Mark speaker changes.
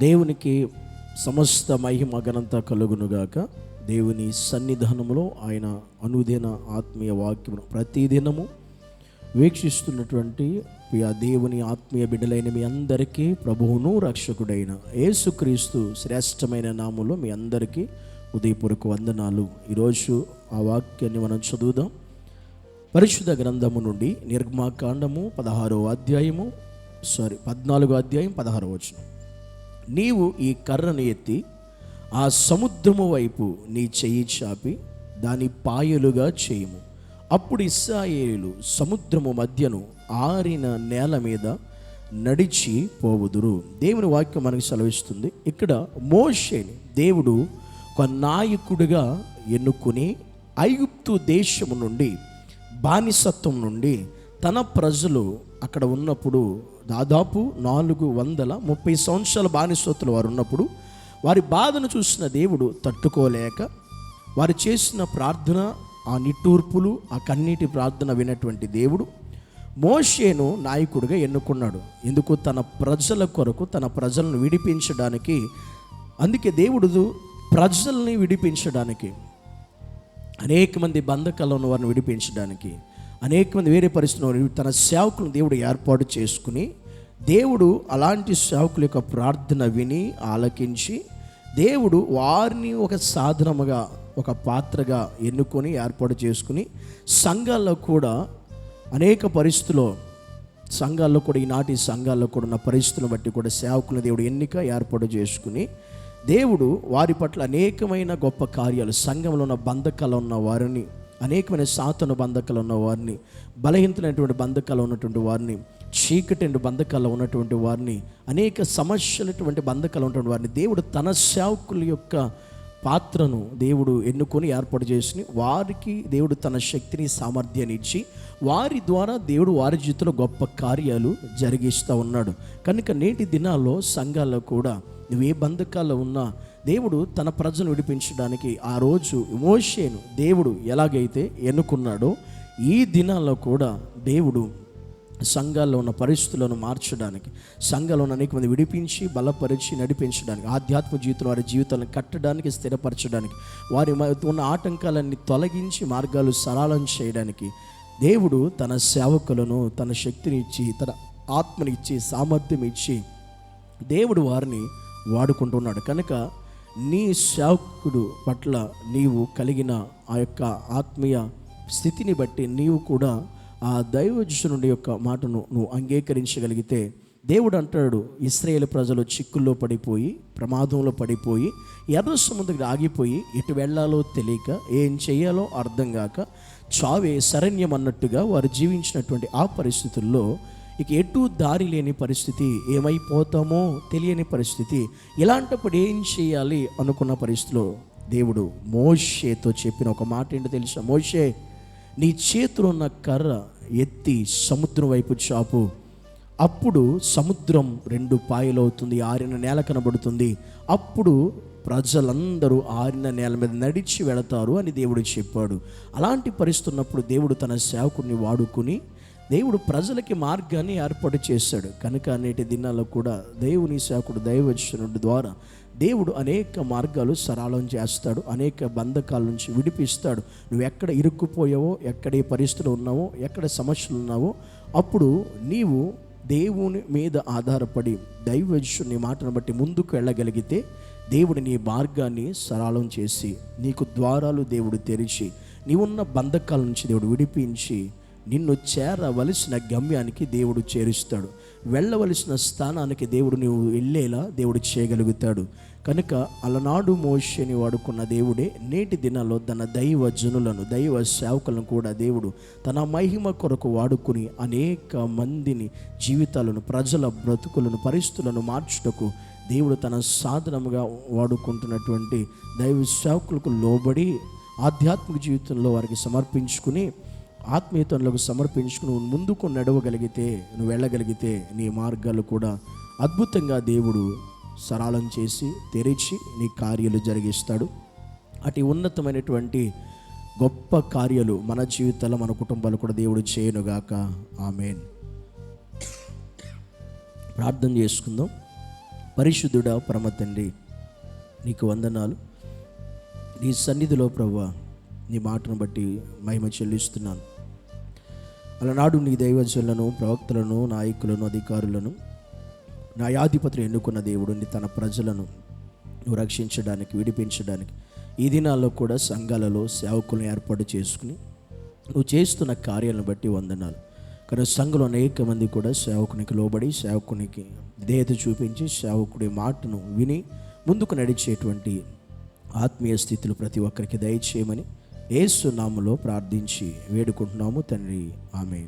Speaker 1: దేవునికి సమస్త మహిమ ఘనంత కలుగునుగాక. దేవుని సన్నిధానంలో ఆయన అనుదిన ఆత్మీయ వాక్యమును ప్రతిదినము వీక్షిస్తున్నటువంటి ఆ దేవుని ఆత్మీయ బిడ్డలైన మీ అందరికీ ప్రభువును రక్షకుడైన యేసుక్రీస్తు శ్రేష్టమైన నామంలో మీ అందరికీ ఉదయపూర్వక వందనాలు. ఈరోజు ఆ వాక్యాన్ని మనం చదువుదాం. పరిశుద్ధ గ్రంథము నుండి నిర్మాకాండము పదహారో అధ్యాయము సారీ పద్నాలుగో అధ్యాయం పదహారో వచనం. నీవు ఈ కర్రను ఎత్తి ఆ సముద్రము వైపు నీ చెయ్యి చాపి దాని పాయలుగా చేయుము. అప్పుడు ఇస్రాయేలు సముద్రము మధ్యను ఆరిన నేల మీద నడిచి పోవుదురు. దేవుని వాక్యం మనకు సెలవిస్తుంది. ఇక్కడ మోషేని దేవుడు ఒక నాయకుడిగా ఎన్నుకుని ఐగుప్తు దేశము నుండి బానిసత్వం నుండి తన ప్రజలు అక్కడ ఉన్నప్పుడు దాదాపు నాలుగు వందల ముప్పై సంవత్సరాల బానిసోతులు వారు ఉన్నప్పుడు వారి బాధను చూసిన దేవుడు తట్టుకోలేక వారు చేసిన ప్రార్థన ఆ నిట్టూర్పులు ఆ కన్నీటి ప్రార్థన వినటువంటి దేవుడు మోషేను నాయకుడిగా ఎన్నుకున్నాడు. ఎందుకు? తన ప్రజల కొరకు తన ప్రజలను విడిపించడానికి. అందుకే దేవుడు ప్రజల్ని విడిపించడానికి అనేక మంది బంధకాలను వారిని విడిపించడానికి అనేక మంది వేరే పరిస్థితుల్లో తన సేవకులను దేవుడు ఏర్పాటు చేసుకుని దేవుడు అలాంటి సేవకుల యొక్క ప్రార్థన విని ఆలకించి దేవుడు వారిని ఒక సాధనముగా ఒక పాత్రగా ఎన్నుకొని ఏర్పాటు చేసుకుని సంఘాల్లో కూడా అనేక పరిస్థితుల్లో సంఘాల్లో కూడా ఈనాటి సంఘాల్లో కూడా ఉన్న పరిస్థితులను బట్టి కూడా సేవకులను దేవుడు ఎన్నిక ఏర్పాటు చేసుకుని దేవుడు వారి పట్ల అనేకమైన గొప్ప కార్యాలు సంఘంలో ఉన్న బంధకాలు ఉన్న వారిని అనేకమైన సాతను బంధకాలు ఉన్న వారిని బలహీనతమైనటువంటి బంధకాలు ఉన్నటువంటి వారిని చీకటి బంధకాలు ఉన్నటువంటి వారిని అనేక సమస్యలటువంటి బంధకాలు ఉన్నటువంటి వారిని దేవుడు తన సేవకుల యొక్క పాత్రను దేవుడు ఎన్నుకొని ఏర్పాటు చేసి వారికి దేవుడు తన శక్తిని సామర్థ్యాన్ని ఇచ్చి వారి ద్వారా దేవుడు వారి జీవితంలో గొప్ప కార్యాలు జరిగిస్తూ ఉన్నాడు. కనుక నేటి దినాల్లో సంఘాల్లో కూడా నువ్వు ఏ బంధకాల్లో ఉన్నా దేవుడు తన ప్రజను విడిపించడానికి ఆ రోజు మోషేను దేవుడు ఎలాగైతే ఎన్నుకున్నాడో ఈ దినాల్లో కూడా దేవుడు సంఘాల్లో ఉన్న పరిస్థితులను మార్చడానికి సంఘంలో ఉన్న అనేక మంది విడిపించి బలపరిచి నడిపించడానికి ఆధ్యాత్మ జీవితం వారి జీవితాలను కట్టడానికి స్థిరపరచడానికి వారి ఉన్న ఆటంకాలన్నీ తొలగించి మార్గాలు సరళం చేయడానికి దేవుడు తన సేవకులను తన శక్తిని ఇచ్చి తన ఆత్మని ఇచ్చి సామర్థ్యం ఇచ్చి దేవుడు వారిని వాడుకుంటున్నాడు. కనుక నీ సేవకుడు పట్ల నీవు కలిగిన ఆ యొక్క ఆత్మీయ స్థితిని బట్టి నీవు కూడా ఆ దైవజనుడి యొక్క మాటను నువ్వు అంగీకరించగలిగితే దేవుడు అంటాడు ఇస్రాయేల్ ప్రజలు చిక్కుల్లో పడిపోయి ప్రమాదంలో పడిపోయి ఎర్ర సముద్రం ఆగిపోయి ఎటు వెళ్ళాలో తెలియక ఏం చేయాలో అర్థం కాక చావే శరణ్యం అన్నట్టుగా వారు జీవించినటువంటి ఆ పరిస్థితుల్లో ఇక ఎటు దారి లేని పరిస్థితి ఏమైపోతామో తెలియని పరిస్థితి. ఇలాంటప్పుడు ఏం చేయాలి అనుకున్న పరిస్థితిలో దేవుడు మోషేతో చెప్పిన ఒక మాట ఏంటో తెలుసా? మోషే నీ చేతిలో ఉన్న కర్ర ఎత్తి సముద్రం వైపు చాపు. అప్పుడు సముద్రం రెండు పాయలవుతుంది ఆరిన నేల కనబడుతుంది. అప్పుడు ప్రజలందరూ ఆరిన నేల మీద నడిచి వెళతారు అని దేవుడు చెప్పాడు. అలాంటి పరిస్థితున్నప్పుడు దేవుడు తన సేవకుడిని వాడుకుని దేవుడు ప్రజలకి మార్గాన్ని ఏర్పాటు చేశాడు. కనుక నేటి దినాల్లో కూడా దేవుని సేవకుడు దైవచనుడి ద్వారా దేవుడు అనేక మార్గాలు సరళం చేస్తాడు. అనేక బంధకాల నుంచి విడిపిస్తాడు. నువ్వు ఎక్కడ ఇరుక్కుపోయావో ఎక్కడ ఏ పరిస్థితులు ఉన్నావో ఎక్కడ సమస్యలు ఉన్నావో అప్పుడు నీవు దేవుని మీద ఆధారపడి దైవజుని మాటను బట్టి ముందుకు వెళ్ళగలిగితే దేవుడు నీ మార్గాన్ని సరళం చేసి నీకు ద్వారాలు దేవుడు తెరిచి నీవున్న బంధకాల నుంచి దేవుడు విడిపించి నిన్ను చేరవలసిన గమ్యానికి దేవుడు చేరుస్తాడు. వెళ్ళవలసిన స్థానానికి దేవుడు నువ్వు వెళ్ళేలా దేవుడు చేయగలుగుతాడు. కనుక అలనాడు మోషని వాడుకున్న దేవుడే నేటి దినాల్లో తన దైవ జనులను దైవ సేవకులను కూడా దేవుడు తన మహిమ కొరకు వాడుకుని అనేక మందిని జీవితాలను ప్రజల బ్రతుకులను పరిస్థితులను మార్చుటకు దేవుడు తన సాధనముగా వాడుకుంటున్నటువంటి దైవ సేవకులకు లోబడి ఆధ్యాత్మిక జీవితంలో వారికి సమర్పించుకుని ఆత్మీయతలకు సమర్పించుకుని నువ్వు ముందుకు నడవగలిగితే నువ్వు వెళ్ళగలిగితే నీ మార్గాలు కూడా అద్భుతంగా దేవుడు సరళం చేసి తెరిచి నీ కార్యాలు జరిగిస్తాడు. అటు ఉన్నతమైనటువంటి గొప్ప కార్యాలు మన జీవితాల్లో మన కుటుంబాలు కూడా దేవుడు చేయనుగాక. ఆమెన్. ప్రార్థన చేసుకుందాం. పరిశుద్ధుడా పరమ తండ్రి నీకు వందనాలు. నీ సన్నిధిలో ప్రభు నీ మాటను బట్టి మహిమ చెల్లిస్తున్నాను. అలనాడు నీ దైవజనులను ప్రవక్తలను నాయకులను అధికారులను. న్యాయాధిపతులు ఎన్నుకున్న దేవుడిని తన ప్రజలను రక్షించడానికి విడిపించడానికి ఈ దినాల్లో కూడా సంఘాలలో సేవకులను ఏర్పాటు చేసుకుని నువ్వు చేస్తున్న కార్యాలను బట్టి వందనాలు. కానీ సంఘంలో అనేక మంది కూడా సేవకునికి లోబడి సేవకునికి దేహత చూపించి సేవకుడి మాటను విని ముందుకు నడిచేటువంటి ఆత్మీయ స్థితులు ప్రతి ఒక్కరికి దయచేయమని ఏసునాములో ప్రార్థించి వేడుకుంటున్నాము తండ్రి. ఆమె